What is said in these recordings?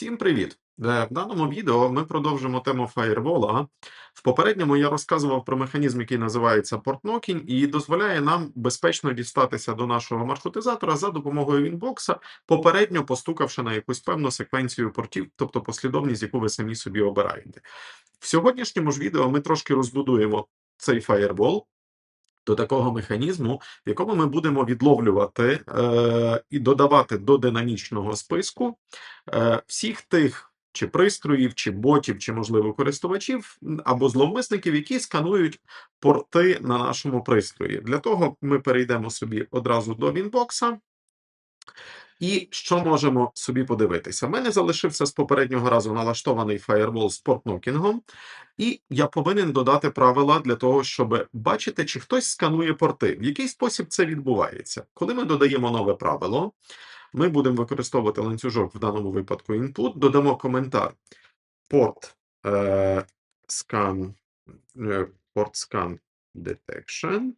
Всім привіт! Е, В даному відео ми продовжимо тему фаєрвола. В попередньому я розказував про механізм, який називається порт-нокінг, і дозволяє нам безпечно дістатися до нашого маршрутизатора за допомогою вінбокса, попередньо постукавши на якусь певну секвенцію портів, тобто послідовність, яку ви самі собі обираєте. В сьогоднішньому ж відео ми трошки розбудуємо цей фаєрвол до такого механізму, в якому ми будемо відловлювати е, і додавати до динамічного списку е, всіх тих чи пристроїв, чи ботів, чи, можливо, користувачів або зловмисників, які сканують порти на нашому пристрої. Для того ми перейдемо собі одразу до Вінбокса. І що можемо собі подивитися? У мене залишився з попереднього разу налаштований фаєрвол з портнокінгом, і я повинен додати правила для того, щоб бачити, чи хтось сканує порти. В який спосіб це відбувається? Коли ми додаємо нове правило, ми будемо використовувати ланцюжок в даному випадку input, додамо коментар port е, scan, е, scan detection,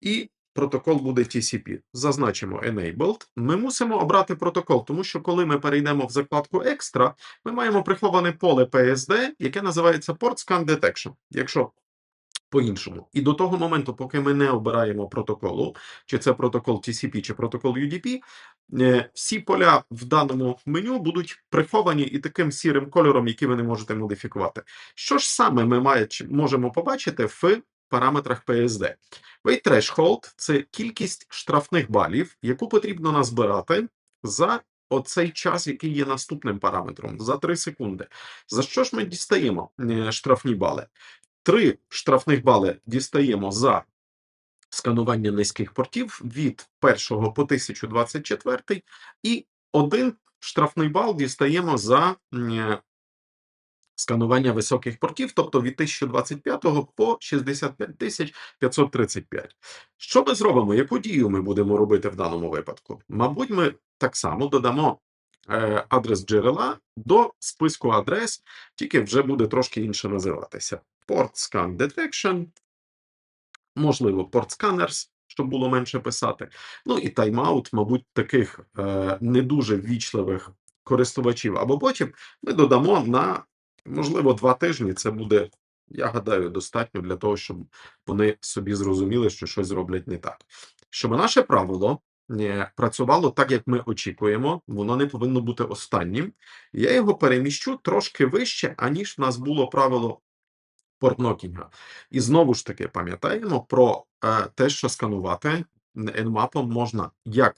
і протокол буде TCP. Зазначимо enabled. Ми мусимо обрати протокол, тому що коли ми перейдемо в закладку Extra, ми маємо приховане поле PSD, яке називається Port Scan Detection. Якщо по-іншому. І до того моменту, поки ми не обираємо протоколу, чи це протокол TCP, чи протокол UDP, е, всі поля в даному меню будуть приховані і таким сірим кольором, який ви не можете модифікувати. Що ж саме ми має- можемо побачити в параметрах PSD? Weight threshold – це кількість штрафних балів, яку потрібно назбирати за оцей час, який є наступним параметром, за 3 секунди. За що ж ми дістаємо е, штрафні бали? Три штрафних бали дістаємо за сканування низьких портів від 1 по 1024 і один штрафний бал дістаємо за е, сканування високих портів, тобто від 1025 по 65 535. Що ми зробимо? Яку дію ми будемо робити в даному випадку? Мабуть, ми так само додамо е, адрес джерела до списку адрес, тільки вже буде трошки інше називатися. Port Scan Detection, можливо, Port Scanners, щоб було менше писати. Ну і тайм-аут, мабуть, таких е, не дуже ввічливих користувачів або ботів ми додамо на, можливо, два тижні. Це буде, я гадаю, достатньо для того, щоб вони собі зрозуміли, що щось зроблять не так. Щоб наше правило е, працювало так, як ми очікуємо, воно не повинно бути останнім. Я його переміщу трошки вище, аніж в нас було правило портнокінга. І знову ж таки пам'ятаємо про е, те, що сканувати Nmap можна як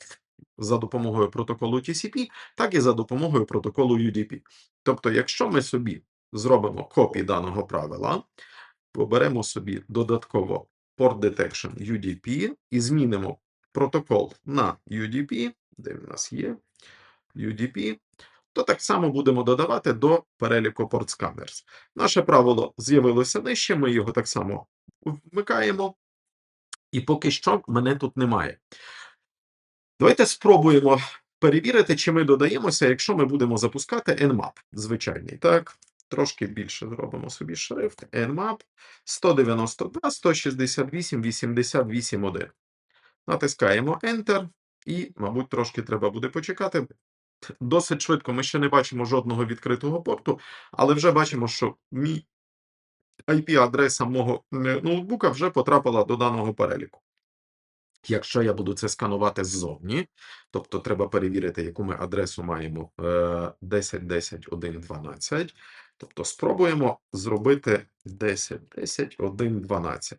за допомогою протоколу TCP, так і за допомогою протоколу UDP. Тобто, якщо ми собі зробимо копії даного правила, поберемо собі додатково Port Detection UDP і змінимо протокол на UDP, де в нас є UDP, то так само будемо додавати до переліку Port Scanners. Наше правило з'явилося нижче, ми його так само вмикаємо, і поки що мене тут немає. Давайте спробуємо перевірити, чи ми додаємося, якщо ми будемо запускати Nmap звичайний. Так, трошки більше зробимо собі шрифт. Nmap 192, 168, 88, 1. Натискаємо Enter, і, мабуть, трошки треба буде почекати. Досить швидко ми ще не бачимо жодного відкритого порту, але вже бачимо, що мій IP-адреса мого е, ноутбука вже потрапила до даного переліку. Якщо я буду це сканувати ззовні, тобто треба перевірити, яку ми адресу маємо е, 10.10.1.12, тобто спробуємо зробити 10.10.1.12.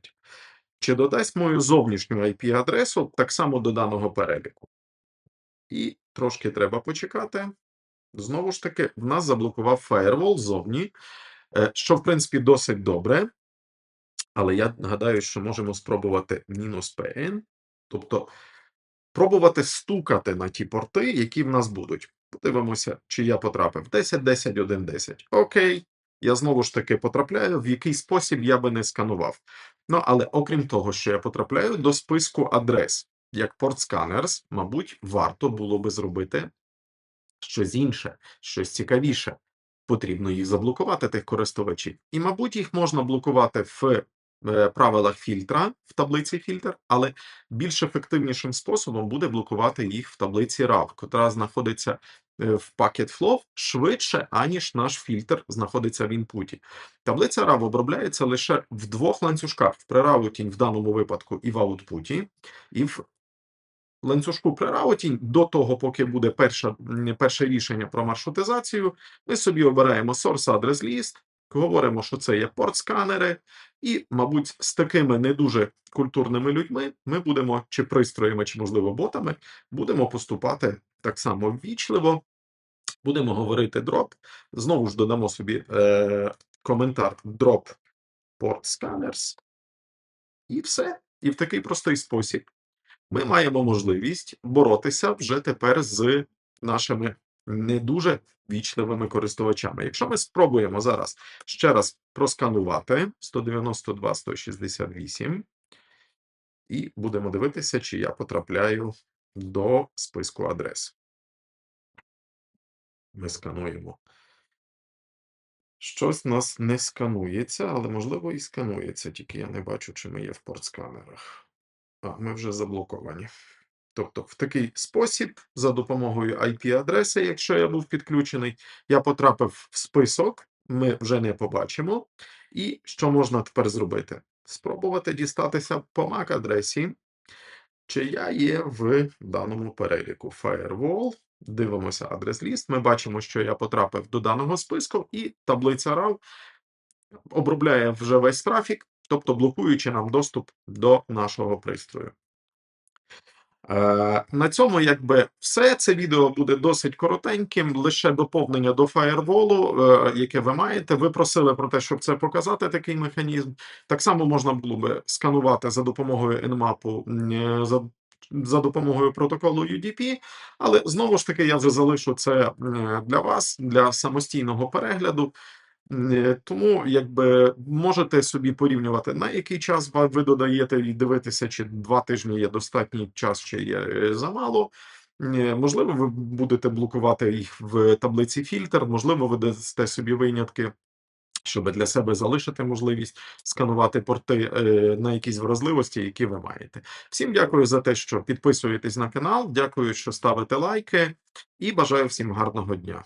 Чи додасть мою зовнішню IP-адресу так само до даного переліку? І трошки треба почекати. Знову ж таки, в нас заблокував фаєрвол ззовні, е, що, в принципі, досить добре. Але я гадаю, що можемо спробувати мінус PN, тобто пробувати стукати на ті порти, які в нас будуть. Подивимося, чи я потрапив 10, 10, 1, 10. Окей, я знову ж таки потрапляю, в який спосіб я би не сканував. Ну, але окрім того, що я потрапляю до списку адрес, як Scanners, мабуть, варто було би зробити щось інше, щось цікавіше. Потрібно їх заблокувати, тих користувачів. І, мабуть, їх можна блокувати в правилах фільтра, в таблиці фільтр, але більш ефективнішим способом буде блокувати їх в таблиці RAW, котра знаходиться е, в Packet Flow швидше, аніж наш фільтр знаходиться в інпуті. Таблиця RAW обробляється лише в двох ланцюжках: в prerouting в даному випадку і в аутпуті, і в ланцюжку prerouting до того, поки буде перша, м, перше рішення про маршрутизацію, ми собі обираємо source address list, говоримо, що це є порт-сканери, і, мабуть, з такими не дуже культурними людьми ми будемо, чи пристроями, чи, можливо, ботами, будемо поступати так само ввічливо, будемо говорити drop. Знову ж додамо собі е, коментар port scanners, і все. І в такий простий спосіб ми маємо можливість боротися вже тепер з нашими не дуже вічливими користувачами. Якщо ми спробуємо зараз ще раз просканувати 192, 168, і будемо дивитися, чи я потрапляю до списку адрес. Ми скануємо. Щось в нас не сканується, але можливо і сканується, тільки я не бачу, чи ми є в портсканерах. А, ми вже заблоковані. Тобто, в такий спосіб, за допомогою IP-адреси, якщо я був підключений, я потрапив в список, ми вже не побачимо. І що можна тепер зробити? Спробувати дістатися по MAC-адресі, чи я є в даному переліку. Firewall, дивимося адрес ліст. Ми бачимо, що я потрапив до даного списку, і таблиця RAW обробляє вже весь трафік, тобто блокуючи нам доступ до нашого пристрою. Е, на цьому якби все. Це відео буде досить коротеньким, лише доповнення до фаєрволу, е, яке ви маєте. Ви просили про те, щоб це показати, такий механізм. Так само можна було би сканувати за допомогою Nmap, за, за допомогою протоколу UDP, але знову ж таки я залишу це е, для вас, для самостійного перегляду. Е, Тому якби можете собі порівнювати, на який час ви додаєте і дивитися, чи два тижні є достатній час, чи є е, замало. Е, Можливо, ви будете блокувати їх в таблиці фільтр, можливо, ви дасте собі винятки, щоб для себе залишити можливість сканувати порти на якісь вразливості, які ви маєте. Всім дякую за те, що підписуєтесь на канал. Дякую, що ставите лайки, і бажаю всім гарного дня.